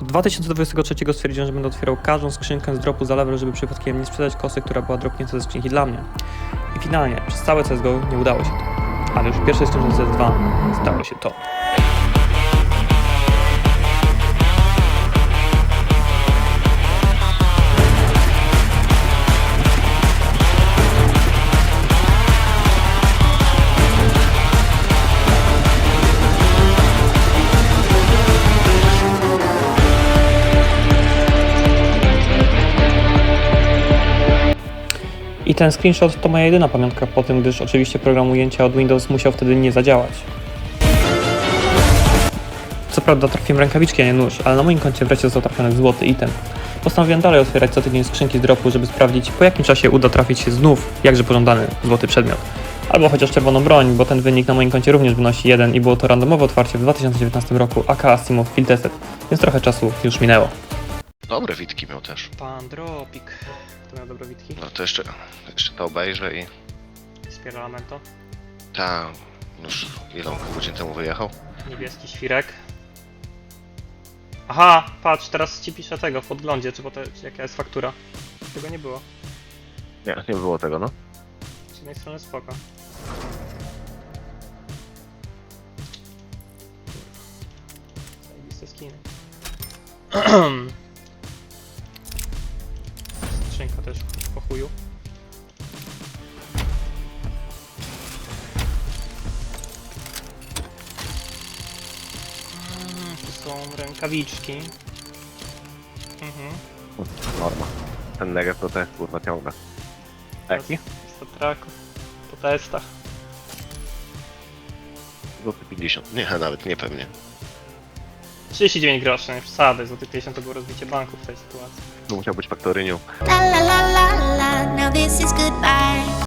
Od 2023 stwierdziłem, że będę otwierał każdą skrzynkę z dropu za level, żeby przypadkiem nie sprzedać kosy, która była dropnięta ze skrzynki dla mnie. I finalnie, przez całe CSGO nie udało się to. Ale już w pierwszej skrzynce CS2 stało się to. Ten screenshot to moja jedyna pamiątka po tym, gdyż oczywiście program ujęcia od Windows musiał wtedy nie zadziałać. Co prawda trafiłem rękawiczki, a nie nóż, ale na moim koncie wreszcie został trafiony złoty item. Postanowiłem dalej otwierać co tydzień skrzynki z dropu, żeby sprawdzić po jakim czasie uda trafić się znów jakże pożądany złoty przedmiot. Albo chociaż czerwoną broń, bo ten wynik na moim koncie również wynosi 1 i było to randomowe otwarcie w 2019 roku aka Simo Field więc trochę czasu już minęło. Dobre witki miał też. Pan Dropik. To miał dobre witki. No to jeszcze, jeszcze to obejrzę i... Spiralamento. Ta, już ile on pół godziny temu wyjechał? Niebieski świrek. Aha, patrz, teraz ci piszę tego w podglądzie, czy, bo to, czy jaka jest faktura. Tego nie było. Nie, nie było tego, no. Z jednej strony spoko. Zajebiste skiny. są rękawiczki. Mhm. Norma. Ten neger to też kurwa ciąga. Jaki? Jest to traku. Po testach. Złoty 50. Nie, nawet nie pewnie. 39 groszy, nie przesady. Złoty 50 to było rozbicie banku w tej sytuacji. To musiał być faktorynią. La la la la la